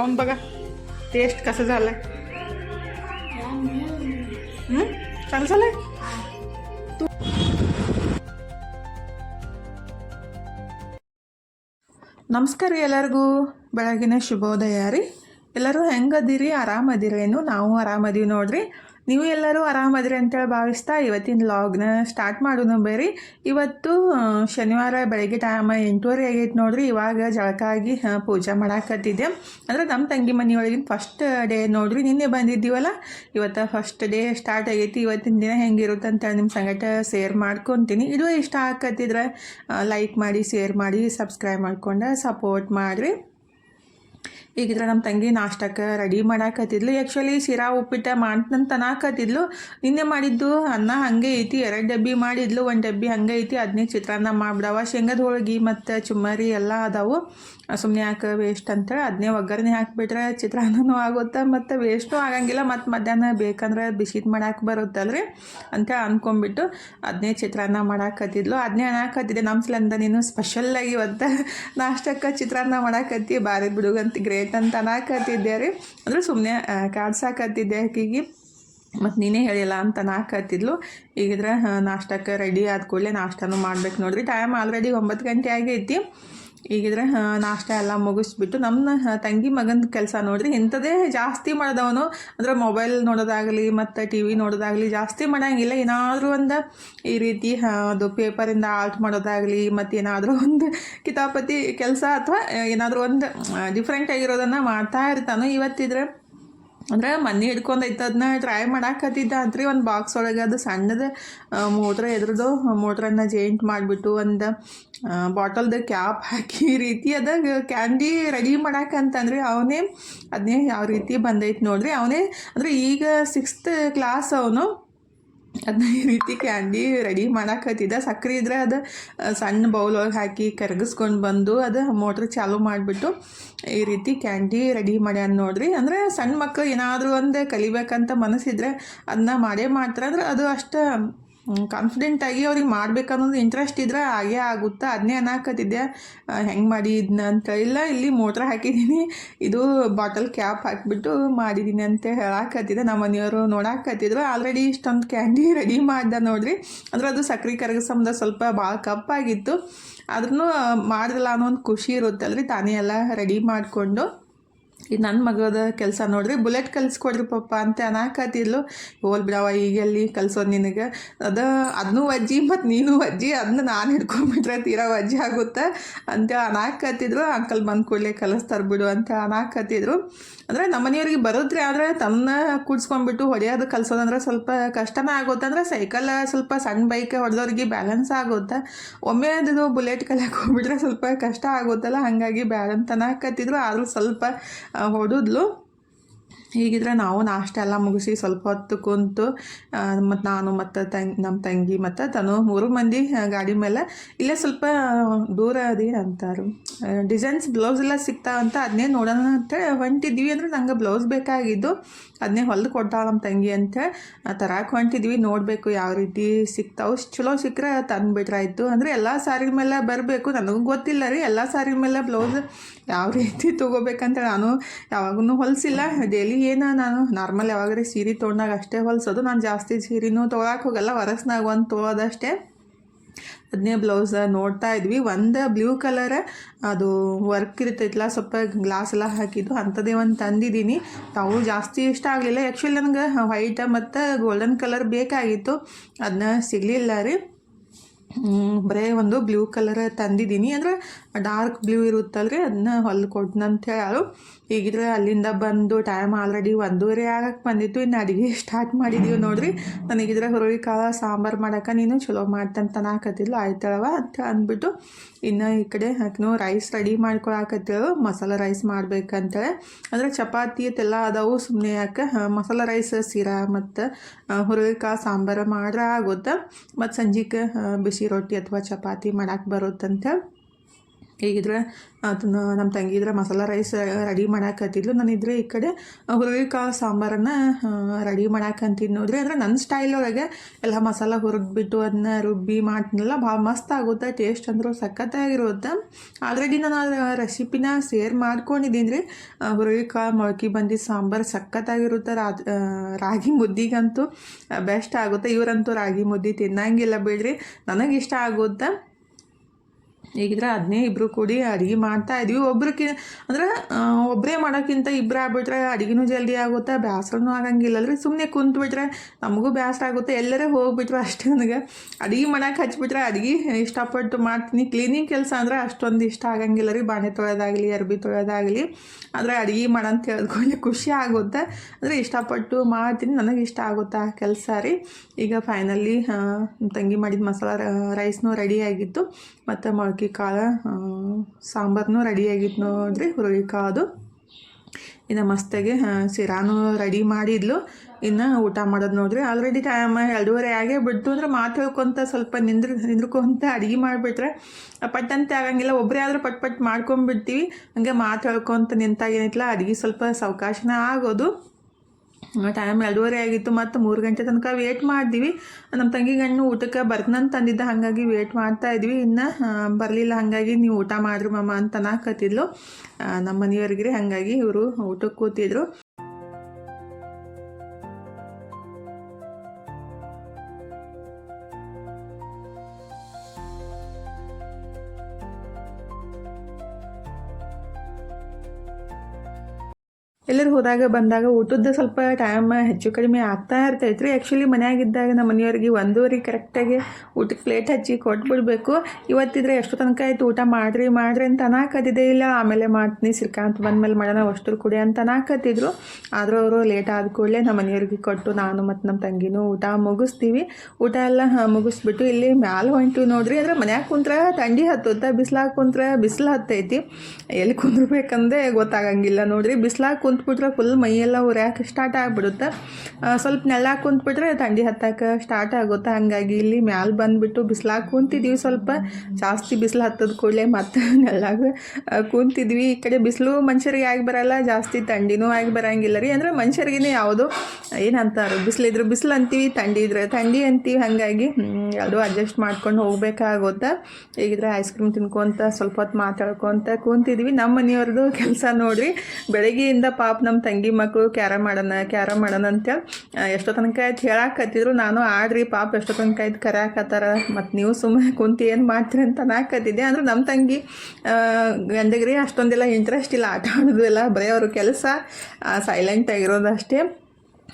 पाहून बघा टेस्ट कसं झालंय हं? चांगलं झालंय ನಮಸ್ಕಾರ ರೀ ಎಲ್ಲರಿಗೂ ಬೆಳಗಿನ ಶುಭೋದಯ ರೀ ಎಲ್ಲರೂ ಹೆಂಗದಿರಿ ಆರಾಮದಿರೇನು ನಾವು ಆರಾಮದೀವಿ ನೋಡ್ರಿ ನೀವು ಎಲ್ಲರೂ ಆರಾಮದ್ರಿ ಅಂತೇಳಿ ಭಾವಿಸ್ತಾ ಇವತ್ತಿನ ಲಾಗ್ನ ಸ್ಟಾರ್ಟ್ ಮಾಡೋಣ ಬೇರಿ. ಇವತ್ತು ಶನಿವಾರ ಬೆಳಗ್ಗೆ ಟೈಮ್ ಎಂಟೂವರೆ ಆಗೈತೆ ನೋಡ್ರಿ. ಇವಾಗ ಜಳಕಾಗಿ ಪೂಜೆ ಮಾಡಾಕತ್ತಿದ್ದೆ. ಅಂದ್ರೆ ನಮ್ಮ ತಂಗಿ ಮನೆಯೊಳಗಿನ ಫಸ್ಟ್ ಡೇ ನೋಡ್ರಿ. ನಿನ್ನೆ ಬಂದಿದ್ದೀವಲ್ಲ? ಇವತ್ತು ಫಸ್ಟ್ ಡೇ ಸ್ಟಾರ್ಟ್ ಆಗೈತಿ. ಇವತ್ತಿನ ದಿನ ಹೆಂಗಿರುತ್ತೆ ಅಂತೇಳಿ ನಿಮ್ಮ ಸಂಗಟ ಶೇರ್ ಮಾಡ್ಕೊತೀನಿ. ಇದು ಇಷ್ಟ ಆಕತ್ತಿದ್ರೆ ಲೈಕ್ ಮಾಡಿ ಶೇರ್ ಮಾಡಿ ಸಬ್ಸ್ಕ್ರೈಬ್ ಮಾಡ್ಕೊಂಡು ಸಪೋರ್ಟ್ ಮಾಡಿರಿ. ಈಗಿದ್ರೆ ನಮ್ಮ ತಂಗಿ ನಾಷ್ಟಕ್ಕೆ ರೆಡಿ ಮಾಡಾಕತ್ತಿದ್ಲು. ಆ್ಯಕ್ಚುಲಿ ಶಿರಾ ಉಪ್ಪಿಟ್ಟು ಮಾಡ್ತಂತ ಅನ್ನಕತ್ತಿದ್ಲು. ನಿನ್ನೆ ಮಾಡಿದ್ದು ಅನ್ನ ಹಂಗೆ ಐತಿ, ಎರಡು ಡಬ್ಬಿ ಮಾಡಿದ್ಲು, ಒಂದು ಡಬ್ಬಿ ಹಂಗೆ ಐತಿ ಅದನ್ನೇ ಚಿತ್ರಾನ್ನ ಮಾಡ್ಬಿಡವ. ಶೇಂಗದ ಹೋಳಿಗೆ ಮತ್ತು ಚುಮ್ಮರಿ ಎಲ್ಲ ಅದಾವು. ಸುಮ್ಮನೆ ಹಾಕಿ ವೇಸ್ಟ್ ಅಂತೇಳಿ ಅದನ್ನೇ ಒಗ್ಗರಣೆ ಹಾಕಿಬಿಟ್ರೆ ಚಿತ್ರಾನ್ನನೂ ಆಗುತ್ತೆ ಮತ್ತು ವೇಸ್ಟು ಆಗಂಗಿಲ್ಲ. ಮತ್ತು ಮಧ್ಯಾಹ್ನ ಬೇಕಂದ್ರೆ ಬಿಸಿದು ಮಾಡಕ್ಕೆ ಬರುತ್ತಲ್ರಿ ಅಂತ ಅಂದ್ಕೊಂಬಿಟ್ಟು ಅದನ್ನೇ ಚಿತ್ರಾನ್ನ ಮಾಡಾಕತ್ತಿದ್ಲು. ಅದನ್ನೇ ಅನ್ನಕತ್ತಿದ್ದೆ. ನಮ್ಮ ಸ್ಲಂದ ನೀನು ಸ್ಪೆಷಲ್ಲಾಗಿ ಇವತ್ತು ನಾಷ್ಟಕ್ಕೆ ಚಿತ್ರಾನ್ನ ಮಾಡಾಕತ್ತಿ. ಬಾರಿ ಬಿಡುಗಂತ ಗ್ರೇಟ್. ಅಂತ ಅನ್ನಕತ್ತಿದ್ದೆ ರೀ. ಅಂದ್ರೆ ಸುಮ್ಮನೆ ಕಾಡ್ಸಾಕತ್ತಿದ್ದೆ ಆಕಿಗೆ ಮತ್ತು ನೀನೇ ಹೇಳಿಲ್ಲ ಅಂತ ನಾಕತ್ತಿದ್ಲು ಈಗಿದ್ರೆ ನಾಷ್ಟಕ್ಕೆ ರೆಡಿ ಆದ ಕೂಡಲೇ ನಾಷ್ಟನೂ ಮಾಡ್ಬೇಕು ನೋಡ್ರಿ. ಟೈಮ್ ಆಲ್ರೆಡಿ ಒಂಬತ್ತು ಗಂಟೆ ಆಗೈತಿ. ಈಗಿದ್ರೆ ನಾಷ್ಟ ಎಲ್ಲ ಮುಗಿಸ್ಬಿಟ್ಟು ನಮ್ಮ ತಂಗಿ ಮಗನ ಕೆಲಸ ನೋಡಿದ್ರೆ ಇಂಥದೇ ಜಾಸ್ತಿ ಮಾಡೋದವನು. ಅಂದ್ರೆ ಮೊಬೈಲ್ ನೋಡೋದಾಗಲಿ, ಮತ್ತು ಟಿ ವಿ ನೋಡೋದಾಗಲಿ ಜಾಸ್ತಿ ಮಾಡೋಂಗಿಲ್ಲ. ಏನಾದರೂ ಒಂದು ಈ ರೀತಿ ಅದು ಪೇಪರಿಂದ ಆರ್ಟ್ ಮಾಡೋದಾಗಲಿ, ಮತ್ತು ಏನಾದರೂ ಒಂದು ಕಿತಾಪತಿ ಕೆಲಸ ಅಥವಾ ಏನಾದರೂ ಒಂದು ಡಿಫ್ರೆಂಟ್ ಆಗಿರೋದನ್ನು ಮಾಡ್ತಾ ಇರ್ತಾನೆ. ಇವತ್ತಿದ್ರೆ ಅಂದ್ರೆ ಮನೆ ಹಿಡ್ಕೊಂಡೈತೆ ಅದನ್ನ ಟ್ರೈ ಮಾಡಾಕತ್ತಿದ್ದ. ಅಂತ್ರಿ ಒಂದು ಬಾಕ್ಸ್ ಒಳಗೆ ಅದು ಸಣ್ಣದ ಮೋಟ್ರ್ ಎದ್ರದ್ದು ಮೋಟ್ರನ್ನ ಜೇಂಟ್ ಮಾಡಿಬಿಟ್ಟು ಒಂದು ಬಾಟಲ್ದ ಕ್ಯಾಪ್ ಹಾಕಿ ರೀತಿ ಅದ ಕ್ಯಾಂಡಿ ರೆಡಿ ಮಾಡಾಕಂತಂದ್ರಿ ಅವನೇ ಅದನ್ನೇ ಯಾವ ರೀತಿ ಬಂದೈತೆ ನೋಡ್ರಿ. ಅವನೇ ಅಂದರೆ ಈಗ ಸಿಕ್ಸ್ತ್ ಕ್ಲಾಸ್ ಅವನು. ಅದನ್ನ ಈ ರೀತಿ ಕ್ಯಾಂಡಿ ರೆಡಿ ಮಾಡಾಕತ್ತಿದ್ದ ಸಕ್ಕರೆ ಇದ್ರೆ ಅದು ಸಣ್ಣ ಬೌಲ್ ಒಳಗೆ ಹಾಕಿ ಕರಗಿಸ್ಕೊಂಡು ಬಂದು ಅದು ಮೋಟ್ರ್ ಚಾಲು ಮಾಡಿಬಿಟ್ಟು ಈ ರೀತಿ ಕ್ಯಾಂಡಿ ರೆಡಿ ಮಾಡ್ಯಾನ ನೋಡ್ರಿ. ಅಂದರೆ ಸಣ್ಣ ಮಕ್ಕಳು ಏನಾದರೂ ಒಂದು ಕಲಿಬೇಕಂತ ಮನಸ್ಸಿದ್ರೆ ಅದನ್ನ ಮಾಡೇ ಮಾಡ್ತಾರೆ. ಅಂದ್ರೆ ಅದು ಅಷ್ಟು ಕಾನ್ಫಿಡೆಂಟ್ ಆಗಿ ಅವ್ರಿಗೆ ಮಾಡ್ಬೇಕನ್ನೋದು ಇಂಟ್ರೆಸ್ಟ್ ಇದ್ರೆ ಹಾಗೇ ಆಗುತ್ತಾ? ಅದನ್ನೇ ಅನ್ನಕತ್ತಿದ್ದೆ ಹೆಂಗೆ ಇದನ್ನ ಅಂತ? ಇಲ್ಲ, ಇಲ್ಲಿ ಮೋಟ್ರ್ ಹಾಕಿದ್ದೀನಿ. ಇದು ಬಾಟಲ್ ಕ್ಯಾಪ್ ಹಾಕಿಬಿಟ್ಟು ಮಾಡಿದ್ದೀನಿ ಅಂತ ಹೇಳಾಕತ್ತಿದ್ದೆ. ನಮ್ಮ ಮನೆಯವರು ನೋಡಾಕತ್ತಿದ್ರು. ಆಲ್ರೆಡಿ ಇಷ್ಟೊಂದು ಕ್ಯಾಂಡಿ ರೆಡಿ ಮಾಡ್ದೆ ನೋಡ್ರಿ. ಅಂದ್ರೆ ಅದು ಸಕ್ರೆ ಕರಗಸಮ್ದ ಸ್ವಲ್ಪ ಭಾಳ ಕಪ್ಪಾಗಿತ್ತು ಆದ್ರೂ ಮಾಡಿದ್ರಲ್ಲ ಅನ್ನೋ ಒಂದು ಖುಷಿ ಇರುತ್ತಲ್ರಿ. ತಾನೇ ಎಲ್ಲ ರೆಡಿ ಮಾಡಿಕೊಂಡು. ಇದು ನನ್ನ ಮಗದ ಕೆಲಸ ನೋಡ್ರಿ ಬುಲೆಟ್ ಕಲಿಸ್ಕೊಡ್ರಿ ಪಪ್ಪ ಅಂತ ಅನ್ನಕತ್ತಿದ್ಲು ಹೋಲ್ ಬಿಡವ ಈಗೆಲ್ಲಿ ಕಲ್ಸೋದು ನಿನಗೆ? ಅದು ಅದನ್ನೂ ಅಜ್ಜಿ ಮತ್ತು ನೀನು ಅಜ್ಜಿ ಅದನ್ನ ನಾನು ಹಿಡ್ಕೊಂಡ್ಬಿಟ್ರೆ ತೀರಾ ಅಜ್ಜಿ ಆಗುತ್ತೆ? ಅಂತ ಅನಾಕತ್ತಿದ್ರು. ಅಂಕಲ್ ಬಂದು ಕೂಡಲೇ ಕಲಿಸ್ತಾರೆ ಬಿಡು ಅಂತ ಅನಾಕತ್ತಿದ್ರು. ಅಂದರೆ ನಮ್ಮ ಮನೆಯವ್ರಿಗೆ ಬರೋದ್ರಿ ಆದರೆ ತನ್ನ ಕೂಡ್ಸ್ಕೊಂಡ್ಬಿಟ್ಟು ಹೊಡೆಯೋದು ಕಲಿಸೋದಂದ್ರೆ ಸ್ವಲ್ಪ ಕಷ್ಟನೇ ಆಗುತ್ತೆ. ಅಂದರೆ ಸೈಕಲ್ ಸ್ವಲ್ಪ ಸಣ್ಣ ಬೈಕ್ ಹೊಡೆದವ್ರಿಗೆ ಬ್ಯಾಲೆನ್ಸ್ ಆಗುತ್ತೆ? ಒಮ್ಮೆ ಅದು ಬುಲೆಟ್ ಕಲಿಯಕ್ಕೆ ಹೋಗ್ಬಿಟ್ರೆ ಸ್ವಲ್ಪ ಕಷ್ಟ ಆಗುತ್ತಲ್ಲ, ಹಾಗಾಗಿ ಬ್ಯಾಲೆನ್ಸ್ ಅನ್ನಕತ್ತಿದ್ರು ಆದರೂ ಸ್ವಲ್ಪ ಹೊಡೆದ್ಲು? ಹೀಗಿದ್ರೆ ನಾವು ನಾಷ್ಟ ಎಲ್ಲ ಮುಗಿಸಿ ಸ್ವಲ್ಪ ಹೊತ್ತು ಕುಂತು ಮತ್ತು ನಾನು ಮತ್ತು ತಂಗ್ ನಮ್ಮ ತಂಗಿ ಮತ್ತು ತನು ಮೂರು ಮಂದಿ ಗಾಡಿ ಮೇಲೆ. ಇಲ್ಲೇ ಸ್ವಲ್ಪ ದೂರ ಅದಿ ಅಂತಾರು. ಡಿಸೈನ್ಸ್ ಬ್ಲೌಸ್ ಎಲ್ಲ ಸಿಗ್ತಾವಂತ ಅದನ್ನೇ ನೋಡೋಣ ಅಂತ ಹೊಂಟಿದ್ವಿ ಅಂದ್ರೆ ನಂಗೆ ಬ್ಲೌಸ್ ಬೇಕಾಗಿದ್ದು ಅದನ್ನೇ ಹೊಲ್ದು ಕೊಟ್ಟಾಳ ನಮ್ಮ ತಂಗಿ ಅಂತ ತರಕ್ಕೆ ಹೊಂಟಿದ್ವಿ, ನೋಡಬೇಕು ಯಾವ ರೀತಿ ಸಿಗ್ತಾವೆ. ಚಲೋ ಸಿಕ್ಕರೆ ತಂದುಬಿಟ್ರಾಯ್ತು. ಅಂದರೆ ಎಲ್ಲ ಸಾರಿ ಮೇಲೆ ಬರಬೇಕು. ನನಗೂ ಗೊತ್ತಿಲ್ಲ ರೀ, ಎಲ್ಲ ಸಾರಿ ಮೇಲೆ ಬ್ಲೌಸ್ ಯಾವ ರೀತಿ ತೊಗೋಬೇಕಂತ ನಾನು ಯಾವಾಗೂ ಹೊಲಿಸಿಲ್ಲ. ಡೈಲಿ ಏನು ನಾನು? ನಾರ್ಮಲ್ ಯಾವಾಗ್ರಿ ಸೀರೆ ತೊಗೊಂಡಾಗ ಅಷ್ಟೇ ಹೊಲಿಸೋದು. ನಾನು ಜಾಸ್ತಿ ಸೀರೆನೂ ತೊಗೊಳಕ್ಕೆ ಹೋಗಲ್ಲ. ವರಸ್ನಾಗ ಒಂದು ತೊಗೋದಷ್ಟೇ ಅದನ್ನೇ ಬ್ಲೌಸ್ ನೋಡ್ತಾ ಇದ್ವಿ. ಒಂದು ಬ್ಲೂ ಕಲರ್ ಅದು ವರ್ಕ್ ಇರ್ತೈತಲ್ಲ ಸ್ವಲ್ಪ ಗ್ಲಾಸ್ ಎಲ್ಲ ಹಾಕಿದ್ದು. ಅಂಥದ್ದೇ ಒಂದು ತಂದಿದ್ದೀನಿ. ತಾವು ಜಾಸ್ತಿ ಇಷ್ಟ ಆಗಲಿಲ್ಲ. ಆ್ಯಕ್ಚುಲಿ ನನಗೆ ವೈಟ್ ಮತ್ತು ಗೋಲ್ಡನ್ ಕಲರ್ ಬೇಕಾಗಿತ್ತು. ಅದನ್ನ ಸಿಗಲಿಲ್ಲ ರೀ. ಬರೇ ಒಂದು ಬ್ಲೂ ಕಲರ್ ತಂದಿದ್ದೀನಿ. ಅಂದ್ರೆ ಡಾರ್ಕ್ ಬ್ಲೂ ಇರುತ್ತಲ್ರಿ ಅದನ್ನ ಹೊಲ್ದು ಕೊಟ್ಟನಂತ ಅಂತ ಹೇಳೋರು ಈಗಿದ್ರೆ ಅಲ್ಲಿಂದ ಬಂದು ಟೈಮ್ ಆಲ್ರೆಡಿ ಒಂದೂವರೆ ಆಗಕ್ಕೆ ಬಂದಿತ್ತು, ಇನ್ನು ಅಡುಗೆ ಸ್ಟಾರ್ಟ್ ಮಾಡಿದೀವಿ ನೋಡ್ರಿ. ನನಗಿದ್ರೆ ಹುರುಳಿಕಾಳು ಸಾಂಬಾರು ಮಾಡೋಕೆ ನೀನು ಚಲೋ ಮಾಡ್ತಂತ ಅನ್ನಕತ್ತಿದ್ಲು ಆಯ್ತಳವ ಅಂತ ಅಂದ್ಬಿಟ್ಟು ಇನ್ನು ಈ ಕಡೆ ಹಾಕಿನೂ ರೈಸ್ ರೆಡಿ ಮಾಡ್ಕೊಳಕತ್ತೇಳು ಮಸಾಲೆ ರೈಸ್ ಮಾಡ್ಬೇಕಂತೇಳಿ. ಅಂದರೆ ಚಪಾತಿ ಅದೆಲ್ಲ ಅದಾವು ಸುಮ್ಮನೆ ಯಾಕೆ ಮಸಾಲೆ ರೈಸ್ ಸೀರಾ ಮತ್ತು ಹುರುಳಿಕಾಳು ಸಾಂಬಾರು ಮಾಡ್ರೆ ಆಗುತ್ತೆ. ಮತ್ತು ಸಂಜೆಗೆ ಬಿಸಿ ರೊಟ್ಟಿ ಅಥವಾ ಚಪಾತಿ ಮಾಡಕ್ಕೆ ಬರುತ್ತಂತ ಈಗಿದ್ರೆ ಅದನ್ನ ನಮ್ಮ ತಂಗಿ ಇದ್ರೆ ಮಸಾಲ ರೈಸ್ ರೆಡಿ ಮಾಡಾಕತ್ತಿದ್ಲು. ನಾನಿದ್ರೆ ಈ ಕಡೆ ಹುರುಳಿಕಾಳು ಸಾಂಬಾರನ್ನು ರೆಡಿ ಮಾಡಾಕಂತೀನಿ ನೋಡ್ರಿ. ಅಂದ್ರೆ ನನ್ನ ಸ್ಟೈಲ್ ಒಳಗೆ ಎಲ್ಲ ಮಸಾಲ ಹುರಿದ್ಬಿಟ್ಟು ಅದನ್ನ ರುಬ್ಬಿ ಮಾಡ್ತೀನಲ್ಲ ಭಾಳ ಮಸ್ತ್ ಆಗುತ್ತೆ ಟೇಸ್ಟ್ ಅಂದರೂ ಸಖತ್ತಾಗಿರುತ್ತೆ. ಆಲ್ರೆಡಿ ನಾನು ಆ ರೆಸಿಪಿನ ಶೇರ್ ಮಾಡ್ಕೊಂಡಿದ್ದೀನಿ ರೀ. ಹುರುಳಿಕಾಳು ಮೊಳಕೆ ಬಂದಿದ್ದು ಸಾಂಬಾರು ಸಖತ್ತಾಗಿರುತ್ತೆ. ರಾಗಿ ಮುದ್ದಿಗಂತೂ ಬೆಸ್ಟ್ ಆಗುತ್ತೆ. ಇವರಂತೂ ರಾಗಿ ಮುದ್ದೆ ತಿನ್ನಂಗಿಲ್ಲ ಬಿಡ್ರಿ. ನನಗೆ ಇಷ್ಟ ಆಗುತ್ತೆ. ಈಗಿದ್ರೆ ಅದನ್ನೇ ಇಬ್ಬರು ಕೂಡಿ ಅಡುಗೆ ಮಾಡ್ತಾ ಇದ್ವಿ. ಒಬ್ರಿಗೆ ಅಂದ್ರೆ ಒಬ್ಬರೇ ಮಾಡೋಕ್ಕಿಂತ ಇಬ್ಬರು ಆಗ್ಬಿಟ್ರೆ ಅಡುಗೆನೂ ಜಲ್ದಿ ಆಗುತ್ತೆ ಬೇಸರನೂ ಅಂದರೆ ಸುಮ್ಮನೆ ಕುಂತ್ಬಿಟ್ರೆ ನಮಗೂ ಬೇಸರ ಆಗುತ್ತೆ. ಎಲ್ಲರೇ ಹೋಗ್ಬಿಟ್ರೆ ಅಷ್ಟೇ ನನಗೆ. ಅಡುಗೆ ಮಾಡೋಕೆ ಹಚ್ಬಿಟ್ರೆ ಅಡುಗೆ ಇಷ್ಟಪಟ್ಟು ಮಾಡ್ತೀನಿ. ಕ್ಲೀನಿಂಗ್ ಕೆಲಸ ಅಂದ್ರೆ ಅಷ್ಟೊಂದು ಇಷ್ಟ ಆಗಂಗಿಲ್ಲ ರೀ. ಬಾಣೆ ತೊಳೆಯೋದಾಗಲಿ ಅರ್ಬಿ ತೊಳೆಯೋದಾಗಲಿ ಆದರೆ ಅಡುಗೆ ಮಾಡಂತ ಹೇಳ್ಕೊಂಡು ಖುಷಿ ಆಗುತ್ತೆ. ಅಂದರೆ ಇಷ್ಟಪಟ್ಟು ಮಾಡ್ತೀನಿ. ನನಗೆ ಇಷ್ಟ ಆಗುತ್ತೆ ಆ ಕೆಲಸ ರೀ. ಈಗ ಫೈನಲಿ ತಂಗಿ ಮಾಡಿದ ಮಸಾಲ ರೈಸ್ನೂ ರೆಡಿ ಆಗಿತ್ತು. ಮತ್ತು ಮೊಳಕೆ ಕಾಳು ಸಾಂಬಾರ್ನೂ ರೆಡಿ ಆಗಿತ್ತು ನೋಡ್ರಿ ಹುರುಳಿಕಾಳು ಇನ್ನು ಮಸ್ತಾಗಿ ಸಿರಾನು ರೆಡಿ ಮಾಡಿದ್ಲು. ಇನ್ನು ಊಟ ಮಾಡೋದು ನೋಡ್ರಿ. ಆಲ್ರೆಡಿ ಟೈಮ್ ಎರಡೂವರೆ ಆಗೇ ಬಿಡ್ತು ಅಂದ್ರೆ ಮಾತು ಹೇಳ್ಕೊಂತ ಸ್ವಲ್ಪ ನಿಂದ್ರ, ನಿಂದ್ರಕೊಂತ ಅಡುಗೆ ಮಾಡಿಬಿಟ್ರೆ. ಪಟ್ಟಂತೆ ಆಗಂಗಿಲ್ಲ ಒಬ್ಬರೇ ಆದರೂ ಪಟ್ ಪಟ್ ಮಾಡ್ಕೊಂಬಿಡ್ತೀವಿ ಹಂಗೆ ಮಾತು ನಿಂತಾಗ ಏನೈತಲ್ಲ ಅಡುಗೆ ಸ್ವಲ್ಪ ಸಾವಕಾಶನ ಆಗೋದು. ಟೈಮ್ ಎರಡೂವರೆ ಆಗಿತ್ತು. ಮತ್ತು ಮೂರು ಗಂಟೆ ತನಕ ವೇಟ್ ಮಾಡಿದ್ವಿ. ನಮ್ಮ ತಂಗಿ ಗಣ್ಣು ಊಟಕ್ಕೆ ಬರ್ತನಂತ ತಂದಿದ್ದ ಹಾಗಾಗಿ ವೇಟ್ ಮಾಡ್ತಾ ಇದ್ವಿ. ಇನ್ನು ಬರಲಿಲ್ಲ. ಹಾಗಾಗಿ ನೀವು ಊಟ ಮಾಡ್ರಿ ಮಮ್ಮ ಅಂತ ಅನ್ನಕತ್ತಿದ್ಲು. ಕತ್ತಿದ್ಲು ನಮ್ಮ ಮನೆಯವ್ರಿಗೆ ಹಾಗಾಗಿ ಇವರು ಊಟಕ್ಕೆ ಕೂತಿದ್ರು. ಎಲ್ಲರೂ ಹೋದಾಗ ಬಂದಾಗ ಊಟದ ಸ್ವಲ್ಪ ಟೈಮ್ ಹೆಚ್ಚು ಕಡಿಮೆ ಆಗ್ತಾ ಇರ್ತೈತೆ ಆ್ಯಕ್ಚುಲಿ ಮನೆಯಾಗಿದ್ದಾಗ ನಮ್ಮ ಮನೆಯವ್ರಿಗೆ ಒಂದೂವರೆ ಕರೆಕ್ಟಾಗಿ ಊಟಕ್ಕೆ ಪ್ಲೇಟ್ ಹಚ್ಚಿ ಕೊಟ್ಬಿಡ್ಬೇಕು. ಇವತ್ತಿದ್ರೆ ಎಷ್ಟು ತನಕ ಆಯಿತು ಊಟ ಮಾಡ್ರಿ ಮಾಡ್ರಿ ಅಂತ ಅನ್ನಕತ್ತಿದ್ದೆ ಇಲ್ಲ. ಆಮೇಲೆ ಮಾಡ್ತೀನಿ, ಶ್ರೀಕಾಂತ್ ಬಂದಮೇಲೆ ಮಾಡೋಣ, ಅಷ್ಟರು ಕುಡಿ ಅಂತ ಅನ್ನಕತ್ತಿದ್ರು ಆದರೂ ಅವರು ಲೇಟ್ ಆದ ಕೂಡಲೇ ನಮ್ಮ ಮನೆಯವ್ರಿಗೆ ಕೊಟ್ಟು ನಾನು ಮತ್ತು ನಮ್ಮ ತಂಗಿನೂ ಊಟ ಮುಗಿಸ್ತೀವಿ. ಊಟ ಎಲ್ಲ ಮುಗಿಸ್ಬಿಟ್ಟು ಇಲ್ಲಿ ಮ್ಯಾಲೆ ಹೊಂಟು ನೋಡ್ರಿ. ಅಂದ್ರೆ ಮನ್ಯಾಗ ಕುಂತ್ರ ಥಂಡಿ ಹತ್ತುತ್ತ, ಬಿಸ್ಲಾಗ ಕುಂತ್ರ ಬಿಸಿಲು ಹತ್ತೈತಿ. ಎಲ್ಲಿ ಕುಂದ್ರಬೇಕಂದ್ರೆ ಗೊತ್ತಾಗಂಗಿಲ್ಲ ನೋಡ್ರಿ. ಬಿಸ್ಲಾಗ ಕುಂತ್ಬಿಟ್ರೆ ಫುಲ್ ಮೈಯೆಲ್ಲ ಉರ್ಯಾಕೆ ಸ್ಟಾರ್ಟ್ ಆಗಿಬಿಡುತ್ತೆ. ಸ್ವಲ್ಪ ನೆಲ ಕುಂತ್ಬಿಟ್ರೆ ಥಂಡಿ ಹತ್ತಕ್ಕೆ ಸ್ಟಾರ್ಟ್ ಆಗುತ್ತೆ. ಹಾಗಾಗಿ ಇಲ್ಲಿ ಮ್ಯಾಲೆ ಬಂದುಬಿಟ್ಟು ಬಿಸಿಲಾಗ ಕುಂತಿದ್ವಿ ಸ್ವಲ್ಪ. ಜಾಸ್ತಿ ಬಿಸಿಲು ಹತ್ತದ ಕೂಡಲೇ ಮತ್ತೆ ನೆಲ್ಲಾಗ ಕುಂತಿದ್ವಿ. ಈ ಕಡೆ ಬಿಸಿಲು ಮನುಷ್ಯರಿಗೆ ಆಗಿ ಬರಲ್ಲ, ಜಾಸ್ತಿ ಥಂಡಿನೂ ಆಗಿ ಬರೋಂಗಿಲ್ಲ ರೀ. ಅಂದ್ರೆ ಮನುಷ್ಯರಿಗೇ ಯಾವುದು, ಏನಂತಾರೆ, ಬಿಸಿಲಿದ್ರೆ ಬಿಸಿಲು ಅಂತೀವಿ, ಥಂಡಿ ಇದ್ರೆ ಥಂಡಿ ಅಂತೀವಿ. ಹಾಗಾಗಿ ಅದು ಅಡ್ಜಸ್ಟ್ ಮಾಡ್ಕೊಂಡು ಹೋಗ್ಬೇಕಾಗುತ್ತೆ. ಈಗಿದ್ರೆ ಐಸ್ ಕ್ರೀಮ್ ತಿನ್ಕೊತ, ಸ್ವಲ್ಪ ಹೊತ್ತು ಮಾತಾಡ್ಕೊತ ಕೂತಿದ್ವಿ. ನಮ್ಮ ಮನೆಯವ್ರದ್ದು ಕೆಲಸ ನೋಡ್ರಿ, ಬೆಳಗ್ಗೆಯಿಂದ ಪಾಪ ನಮ್ಮ ತಂಗಿ ಮಕ್ಕಳು ಕ್ಯಾರಮ್ ಮಾಡೋಣ ಕ್ಯಾರಮ್ ಮಾಡೋಣ ಅಂತೇಳಿ ಎಷ್ಟೋ ತನಕ ಆಯ್ತು ಹೇಳಾಕತ್ತಿದ್ರು. ನಾನು ಆಡ್ರಿ ಪಾಪ ಎಷ್ಟೋ ತನಕ ಆಯ್ತು ಕರೆಯಾಕತ್ತಾರ. ಮತ್ತು ನೀವು ಸುಮ್ಮನೆ ಕುಂತು ಏನು ಮಾಡ್ತೀರಿ ಅಂತ ಅನ್ನಕತ್ತಿದ್ದೆ ಅಂದ್ರೆ ನಮ್ಮ ತಂಗಿ ಗಂಡಗ್ರಿ ಅಷ್ಟೊಂದೆಲ್ಲ ಇಂಟ್ರೆಸ್ಟ್ ಇಲ್ಲ. ಆಟ ಆಡೋದು ಎಲ್ಲ ಬರೀ ಕೆಲಸ. ಸೈಲೆಂಟ್ ಆಗಿರೋದು ಅಷ್ಟೇ.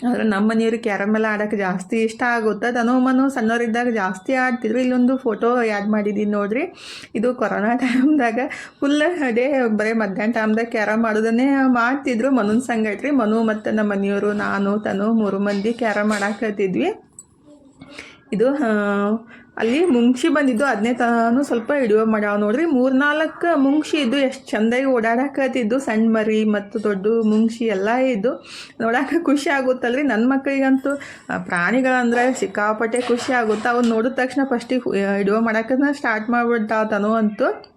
ಆದರೆ ನಮ್ಮ ಮನೆಯವ್ರಿಗೆ ಕ್ಯಾರಮೆಲ್ಲ ಆಡೋಕೆ ಜಾಸ್ತಿ ಇಷ್ಟ ಆಗುತ್ತೆ. ತನೋಮನು ಸಣ್ಣವರಿದ್ದಾಗ ಜಾಸ್ತಿ ಆಡ್ತಿದ್ರು. ಇಲ್ಲೊಂದು ಫೋಟೋ ಯಾಡ್ ಮಾಡಿದ್ದೀನಿ ನೋಡ್ರಿ. ಇದು ಕೊರೋನಾ ಟೈಮ್ದಾಗ ಫುಲ್ ಡೇ ಬರೀ ಮಧ್ಯಾಹ್ನ ಟೈಮ್ದಾಗ ಕ್ಯಾರಮ್ ಆಡೋದನ್ನೇ ಮಾಡ್ತಿದ್ರು. ಮನುನ್ ಸಂಗಟ್ರಿ ಮನು ಮತ್ತು ನಮ್ಮ ಮನೆಯವರು, ನಾನು, ತನು ಮೂರು ಮಂದಿ ಕ್ಯಾರಮ್ ಆಡಾಕತ್ತಿದ್ವಿ. ಇದು ಅಲ್ಲಿ ಮುಂಗ್ಸಿ ಬಂದಿದ್ದು ಅದನ್ನೇ ತಾನು ಸ್ವಲ್ಪ ವಿಡಿಯೋ ಮಾಡ್ಯಾವ ನೋಡ್ರಿ, ಮೂರ್ನಾಲ್ಕು ಮುಂಗ್ಸಿ ಇದ್ದು ಎಷ್ಟು ಚಂದಾಗಿ ಓಡಾಡಕತ್ತಿದ್ದು. ಸಣ್ಣ ಮರಿ ಮತ್ತು ದೊಡ್ಡ ಮುಂಗ್ಸಿ ಎಲ್ಲ ಇದ್ದು. ನೋಡಕ್ಕೆ ಖುಷಿ ಆಗುತ್ತಲ್ರಿ. ನನ್ನ ಮಕ್ಕಳಿಗಂತೂ ಪ್ರಾಣಿಗಳಂದ್ರೆ ಸಿಕ್ಕಾಪಟ್ಟೆ ಖುಷಿ ಆಗುತ್ತೆ. ಅವ್ನು ನೋಡಿದ ತಕ್ಷಣ ಫಸ್ಟಿಗೆ ವಿಡಿಯೋ ಮಾಡೋಕೆ ಸ್ಟಾರ್ಟ್ ಮಾಡಿಬಿಡ್ತಾವ ಅಂತೂ.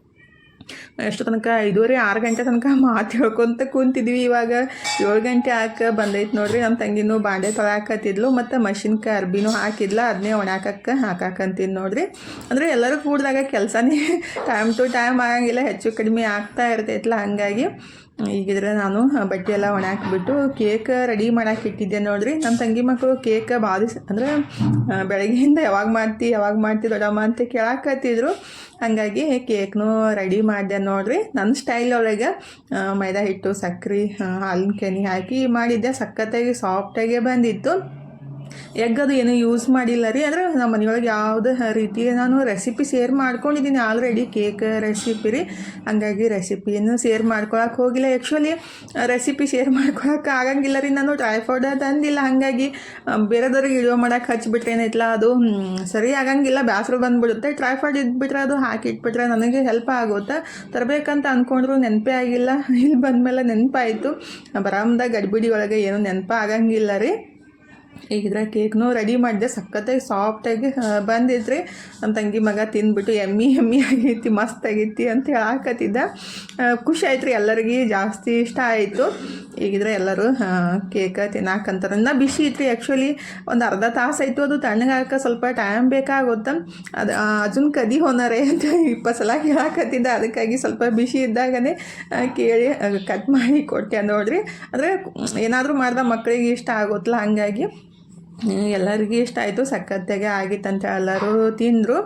ಎಷ್ಟು ತನಕ ಐದೂವರೆ, ಆರು ಗಂಟೆ ತನಕ ಮಾತು ಹೇಳ್ಕೊತ ಕುಂತಿದ್ವಿ. ಇವಾಗ ಏಳು ಗಂಟೆ ಹಾಕ ಬಂದೈತೆ ನೋಡ್ರಿ. ನಮ್ಮ ತಂಗಿನೂ ಬಾಂಡೆ ತೊಳಾಕತ್ತಿದ್ಲು, ಮತ್ತು ಮಷಿನ್ಕ ಅರ್ಬಿನೂ ಹಾಕಿದ್ಲ. ಅದನ್ನೇ ಒಣಾಕಕ್ಕೆ ಹಾಕಾಕಂತೀನಿ ನೋಡ್ರಿ. ಅಂದರೆ ಎಲ್ಲರೂ ಕೂಡಿದಾಗ ಕೆಲಸನೇ ಟೈಮ್ ಟು ಟೈಮ್ ಆಗಂಗಿಲ್ಲ, ಹೆಚ್ಚು ಕಡಿಮೆ ಆಗ್ತಾ ಇರ್ತೈತಲ್ಲ ಹಾಗಾಗಿ ಈಗಿದ್ರೆ ನಾನು ಬಟ್ಟೆ ಎಲ್ಲ ಒಣಾಕ್ಬಿಟ್ಟು ಕೇಕ್ ರೆಡಿ ಮಾಡಕ್ಕೆ ಇಟ್ಟಿದ್ದೆ ನೋಡ್ರಿ. ನಮ್ಮ ತಂಗಿ ಮಕ್ಕಳು ಕೇಕ್ ಭಾಳ ಅಂದ್ರೆ ಬೆಳಗ್ಗೆಯಿಂದ ಯಾವಾಗ ಮಾಡ್ತಿ ಯಾವಾಗ ಮಾಡ್ತಿ ದೊಡ್ಡಮ್ಮ ಅಂತ ಕೇಳಾಕತ್ತಿದ್ರು. ಹಾಗಾಗಿ ಕೇಕ್ನು ರೆಡಿ ಮಾಡಿದೆ ನೋಡ್ರಿ. ನನ್ನ ಸ್ಟೈಲ್ ಒಳಗೆ ಮೈದಾ ಹಿಟ್ಟು, ಸಕ್ರೆ ಹಾಲಿನ ಕೆನೆ ಹಾಕಿ ಮಾಡಿದ್ದೆ. ಸಖತ್ತಾಗಿ ಸಾಫ್ಟಾಗೆ ಬಂದಿತ್ತು. ಎಗ್ ಅದು ಏನು ಯೂಸ್ ಮಾಡಿಲ್ಲ ರೀ. ಅಂದರೆ ನಮ್ಮ ಮನೆಯೊಳಗೆ ಯಾವುದೇ ರೀತಿ ನಾನು ರೆಸಿಪಿ ಶೇರ್ ಮಾಡ್ಕೊಂಡಿದ್ದೀನಿ. ಆಲ್ರೆಡಿ ಕೇಕ್ ರೆಸಿಪಿ ರೀ. ಹಂಗಾಗಿ ರೆಸಿಪಿಯನ್ನು ಶೇರ್ ಮಾಡ್ಕೊಳಕ್ಕೆ ಹೋಗಿಲ್ಲ. ಆ್ಯಕ್ಚುಲಿ ರೆಸಿಪಿ ಶೇರ್ ಮಾಡ್ಕೊಳಕ್ಕೆ ಆಗಂಗಿಲ್ಲ ರೀ. ನಾನು ಟ್ರೈಫೋಡ್ ತಂದಿಲ್ಲ. ಹಾಗಾಗಿ ಬೇರೆದವ್ರಿಗೆ ವಿಡಿಯೋ ಮಾಡಕ್ಕೆ ಹಚ್ಬಿಟ್ರೆ ಏನೈತಲ್ಲ ಅದು ಸರಿ ಆಗಂಗಿಲ್ಲ. ಬ್ಯಾಸರು ಬಂದ್ಬಿಡುತ್ತೆ. ಟ್ರೈಫಾಯ್ಡ್ ಇದ್ಬಿಟ್ರೆ ಅದು ಹಾಕಿಟ್ಬಿಟ್ರೆ ನನಗೆ ಹೆಲ್ಪ್ ಆಗುತ್ತೆ. ತರಬೇಕಂತ ಅಂದ್ಕೊಂಡ್ರು ನೆನಪೇ ಆಗಿಲ್ಲ. ಇಲ್ಲಿ ಬಂದಮೇಲೆ ನೆನಪಾಯಿತು. ಬರಾಮ್ದಾಗ ಗಡ್ಬಿಡಿ ಒಳಗೆ ಏನು ನೆನಪ ಆಗಂಗಿಲ್ಲ ರೀ. ಈಗಿದ್ರೆ ಕೇಕ್ನು ರೆಡಿ ಮಾಡಿದೆ. ಸಖತ್ತಾಗಿ ಸಾಫ್ಟಾಗಿ ಬಂದಿದ್ರಿ ನಮ್ಮ ತಂಗಿ ಮಗ ತಿಂದ್ಬಿಟ್ಟು ಎಮ್ಮಿ ಎಮ್ಮಿ ಆಗೈತಿ, ಮಸ್ತ್ ಆಗೈತಿ ಅಂತ ಹೇಳಾಕತ್ತಿದ್ದ. ಖುಷಿ ಆಯ್ತು ರೀ ಎಲ್ಲರಿಗೆ, ಜಾಸ್ತಿ ಇಷ್ಟ ಆಯಿತು. ಈಗಿದ್ರೆ ಎಲ್ಲರೂ ಕೇಕ್ ತಿನ್ನಾಕಂತಾರೆ ನಾ ಬಿಸಿ ಐತ್ರಿ ಆ್ಯಕ್ಚುಲಿ ಒಂದು ಅರ್ಧ ತಾಸು ಆಯಿತು ಅದು ತಣ್ಣಗಾಕ ಸ್ವಲ್ಪ ಟೈಮ್ ಬೇಕಾಗುತ್ತೆ. ಅದು ಅಜುನ್ ಕದಿ ಹೋನರೆ ಅಂತ ಇಪ್ಪತ್ತು ಸಲ ಹೇಳಾಕತ್ತಿದ್ದ. ಅದಕ್ಕಾಗಿ ಸ್ವಲ್ಪ ಬಿಸಿ ಇದ್ದಾಗನೇ ಕೇಳಿ ಕಟ್ ಮಾಡಿ ಕೊಟ್ಟೆ ನೋಡ್ರಿ. ಅಂದರೆ ಏನಾದರೂ ಮಾಡ್ದ ಮಕ್ಕಳಿಗೆ ಇಷ್ಟ ಆಗುತ್ತಲ್ಲ ಹಂಗಾಗಿ. ಎಲ್ಲರಿಗೂ ಇಷ್ಟ ಆಯಿತು, ಸಖತ್ತಾಗೆ ಆಗಿತ್ತಂತ ಎಲ್ಲರೂ ತಿಂದರು.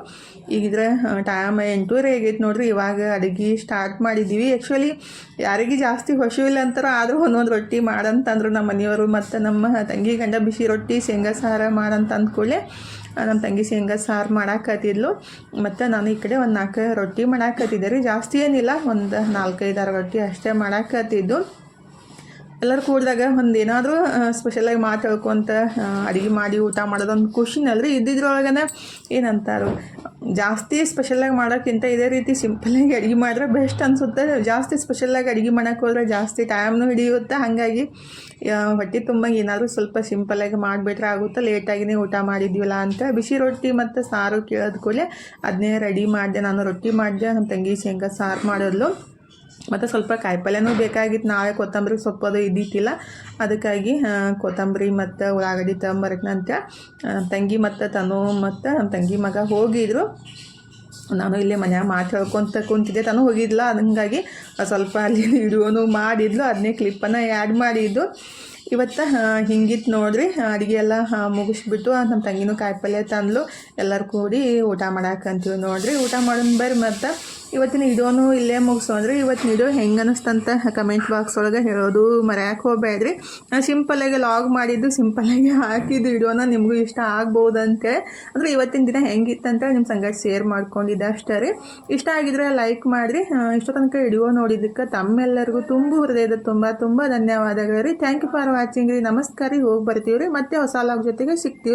ಈಗಿದ್ರೆ ಟೈಮ್ ಎಂಟೂವರೆ ಆಗೈತೆ ನೋಡ್ರಿ, ಇವಾಗ ಅಡುಗೆ ಸ್ಟಾರ್ಟ್ ಮಾಡಿದ್ದೀವಿ ಆ್ಯಕ್ಚುಲಿ ಯಾರಿಗೆ ಜಾಸ್ತಿ ಹೊಶಿವಿಲ್ಲ ಅಂತಾರೋ, ಆದರೂ ಒಂದೊಂದು ರೊಟ್ಟಿ ಮಾಡಂತಂದ್ರು ನಮ್ಮ ಮನೆಯವರು ಮತ್ತು ನಮ್ಮ ತಂಗಿ ಗಂಡ ಬಿಸಿ ರೊಟ್ಟಿ, ಶೇಂಗಾ ಸಾರ ಮಾಡಂತ ಅಂದ್ಕೊಳ್ಳಿ ನಮ್ಮ ತಂಗಿ ಶೇಂಗಾ ಸಾರು ಮಾಡಾಕತ್ತಿದ್ಲು. ಮತ್ತು ನಾನು ಈ ಕಡೆ ಒಂದು ನಾಲ್ಕು ರೊಟ್ಟಿ ಮಾಡಾಕತ್ತಿದ್ದೆ ರೀ. ಜಾಸ್ತಿ ಏನಿಲ್ಲ, ಒಂದು ನಾಲ್ಕೈದಾರು ರೊಟ್ಟಿ ಅಷ್ಟೇ ಮಾಡಾಕತ್ತಿದ್ದು. ಎಲ್ಲರೂ ಕೂಡಿದಾಗ ಒಂದು ಏನಾದರೂ ಸ್ಪೆಷಲಾಗಿ ಮಾತು ಹೇಳ್ಕೊಂತ ಅಡುಗೆ ಮಾಡಿ ಊಟ ಮಾಡೋದೊಂದು ಖುಷಿನಲ್ರಿ ಇದ್ದಿದ್ರೊಳಗನೆ ಏನಂತಾರು, ಜಾಸ್ತಿ ಸ್ಪೆಷಲಾಗಿ ಮಾಡೋಕ್ಕಿಂತ ಇದೇ ರೀತಿ ಸಿಂಪಲಾಗಿ ಅಡುಗೆ ಮಾಡಿದ್ರೆ ಬೆಸ್ಟ್ ಅನಿಸುತ್ತೆ. ಜಾಸ್ತಿ ಸ್ಪೆಷಲಾಗಿ ಅಡುಗೆ ಮಾಡೋಕ್ಕೆ ಹೋದ್ರೆ ಜಾಸ್ತಿ ಟೈಮ್ನು ಹಿಡಿಯುತ್ತೆ. ಹಾಗಾಗಿ ಹೊಟ್ಟೆ ತುಂಬ ಏನಾದರೂ ಸ್ವಲ್ಪ ಸಿಂಪಲಾಗಿ ಮಾಡಿಬಿಟ್ರೆ ಆಗುತ್ತೆ? ಲೇಟಾಗಿನೇ ಊಟ ಮಾಡಿದ್ವಲ್ಲ ಅಂತ. ಬಿಸಿ ರೊಟ್ಟಿ ಮತ್ತು ಸಾರು ಕೇಳಿದ ಕೂಡಲೇ ಅದನ್ನೇ ರೆಡಿ ಮಾಡಿದೆ. ನಾನು ರೊಟ್ಟಿ ಮಾಡಿದೆ. ನಮ್ಮ ತಂಗಿ ಶೇಂಗಾ ಸಾರು ಮಾಡೋದ್ಲು. ಮತ್ತು ಸ್ವಲ್ಪ ಕಾಯಿಪಲ್ಯನೂ ಬೇಕಾಗಿತ್ತು. ನಾವೇ ಕೊತ್ತಂಬರಿ ಸೊಪ್ಪು ಅದು ಇದ್ದಿತ್ತಿಲ್ಲ ಅದಕ್ಕಾಗಿ ಕೊತ್ತಂಬರಿ ಮತ್ತು ಉಳ್ಳಾಗಡ್ಡಿ ತಗೊಂಬರಕ್ಕೆ ತಂಗಿ ಮತ್ತು ತನು ಮತ್ತು ನಮ್ಮ ತಂಗಿ ಮಗ ಹೋಗಿದ್ರು. ನಾನು ಇಲ್ಲೇ ಮನ್ಯಾಗ ಮಾತು ಹೇಳ್ಕೊತ ಕುಂತಿದ್ದೆ. ತಾನು ಹೋಗಿದ್ಲ. ಹಂಗಾಗಿ ಸ್ವಲ್ಪ ಅಲ್ಲಿ ವಿಡಿಯೋನು ಮಾಡಿದ್ಲು. ಅದನ್ನೇ ಕ್ಲಿಪ್ಪನ್ನು ಆ್ಯಡ್ ಮಾಡಿದ್ದು. ಇವತ್ತು ಹಿಂಗಿತ್ತು ನೋಡ್ರಿ. ಅಡುಗೆ ಎಲ್ಲ ಮುಗಿಸ್ಬಿಟ್ಟು ನಮ್ಮ ತಂಗಿನೂ ಕಾಯಿಪಲ್ಯ ತಂದ್ಲು. ಎಲ್ಲರೂ ಕೂಡಿ ಊಟ ಮಾಡಾಕಂತೀವಿ ನೋಡ್ರಿ. ಊಟ ಮಾಡೋಣ ಬರ್ರಿ ಮತ್ತು. ಇವತ್ತಿನ ಇದೋನು ಇಲ್ಲೇ ಮುಗಿಸೋಣ್ರಿ ಇವತ್ತಿನ ಇಡೋ ಹೆಂಗೆ ಅನ್ನಿಸ್ತಂತ ಕಮೆಂಟ್ ಬಾಕ್ಸ್ ಒಳಗೆ ಹೇಳೋದು ಮರೆಯಕ್ಕೆ ಹೋಗ್ಬೇಡ್ರಿ ನಾನು ಸಿಂಪಲ್ಲಾಗಿ ಲಾಗ್ ಮಾಡಿದ್ದು ಸಿಂಪಲ್ಲಾಗಿ ಹಾಕಿದ್ದು ವಿಡಿಯೋನ ನಿಮಗೂ ಇಷ್ಟ ಆಗ್ಬೋದು ಅಂತೇಳಿ ಅಂದರೆ ಇವತ್ತಿನ ದಿನ ಹೆಂಗಿತ್ತಂತ ನಿಮ್ಮ ಸಂಗತಿ ಶೇರ್ ಮಾಡ್ಕೊಂಡಿದ್ದೆ ಅಷ್ಟೇ ರೀ. ಇಷ್ಟ ಆಗಿದ್ರೆ ಲೈಕ್ ಮಾಡಿರಿ. ಇಷ್ಟ ತನಕ ಇಡಿಯೋ ನೋಡಿದ್ದಕ್ಕೆ ತಮ್ಮೆಲ್ಲರಿಗೂ ತುಂಬ ಹೃದಯದ ತುಂಬ ತುಂಬ ಧನ್ಯವಾದಗಳು ರೀ. ಥ್ಯಾಂಕ್ ಯು ಫಾರ್ ವಾಚಿಂಗ್ ರೀ. ನಮಸ್ಕಾರ ರೀ. ಹೋಗಿ ಬರ್ತೀವಿ ರೀ ಮತ್ತೆ ಹೊಸ ಲಾಗ್ ಜೊತೆಗೆ ಸಿಗ್ತೀವಿ